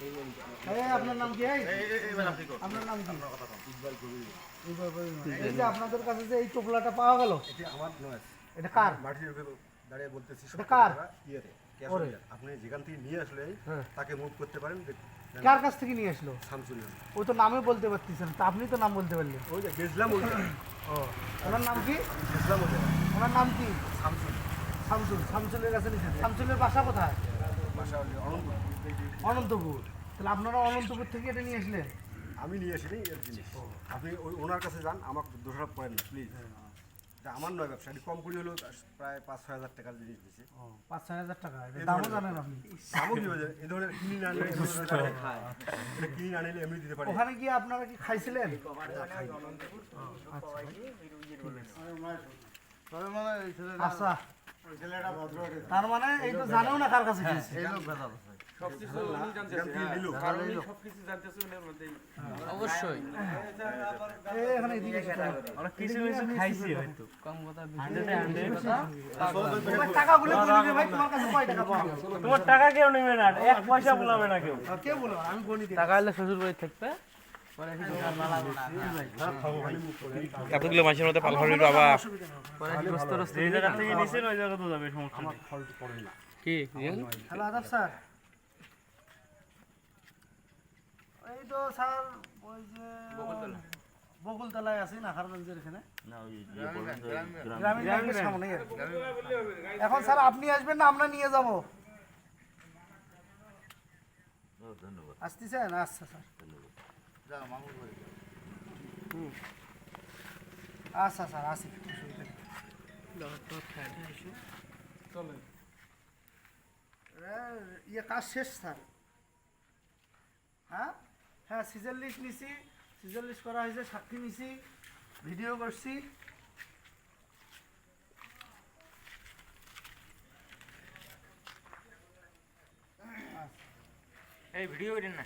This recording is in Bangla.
এই আপনার নাম কি? আপনার নাম কি? এই যে আপনাদের কাছে যে এই টোপলাটা পাওয়া গেল এটি আমার নয়। এটা কার? মাটির দাঁড়িয়ে বলতেছি কার? আপনি যেখান থেকে নিয়ে আসলে হ্যাঁ। তাকে মুভ করতে পারেন কার কাছ থেকে নিয়ে আসলো? শামসুল ও তো নামে বলতে পারতেছেন তা আপনি তো নাম বলতে পারলেন। ওই যে গেছিলাম ওই ও ওনার নাম কি? গেছিলাম ওনার নাম কি? শামসুল। শামসুল শামসুলের কাছে নিয়েছেন শামসুলের বাসা কোথায়? বাসা হলো অনন্তপুর। তাহলে আপনারা অনন্তপুর থেকে এটা নিয়ে আসলেন? আমি নিয়ে আসিনি এর জিনিস। আপনি ওই ওনার কাছে যান আমাকে দোষারোপ করেন না প্লিজ এটা আমার নয় ব্যবসা এটি কম করে হলো প্রায় পাঁচ ছয় হাজার টাকার জিনিস ও পাঁচ ছয় হাজার টাকা এটা দামও জানেন আপনি। দামও কি হয়ে যায়? এ ধরনের কিনে না আনলে টাকা এটা কিনে না আনলে এমনি দিতে পারি। ওখানে গিয়ে আপনারা কি খাইছিলেন? আচ্ছা। তার মানে এই তো জানেও না কার কাছে খেয়েছে যেখান থেকে নিলো অবশ্যই তোমার টাকাগুলো বলে দে ভাই তোমার কাছে কয় টাকা কেউ নেবে না এক পয়সা বলাবে না কেউ আর কে বলো আমি গণি দিই টাকা হলে শ্বশুর বাড়ি থাকবে এতগুলো মাছের মধ্যে পাল বাবা জায়গা থেকে ওই জায়গা তো যাবে সমস্যা কি হ্যালো আদাব স্যার এই তো স্যার ওই যে বকুলতলায় আছি নাখারগঞ্জের এখানে। গ্রামীণ ব্যাংকের সামনে এখন স্যার আপনি আসবেন না আমরা নিয়ে যাব। আসতেছেন? আচ্ছা স্যার। হুম। আচ্ছা স্যার আসি অসুবিধা নেই। চলেন। ইয়ে কাজ শেষ স্যার। হ্যাঁ? হ্যাঁ সিজন লিস্ট নিছি সিজন লিস্ট করা হয়েছে সাক্ষী নিছি ভিডিও করছি এই ভিডিও করেন না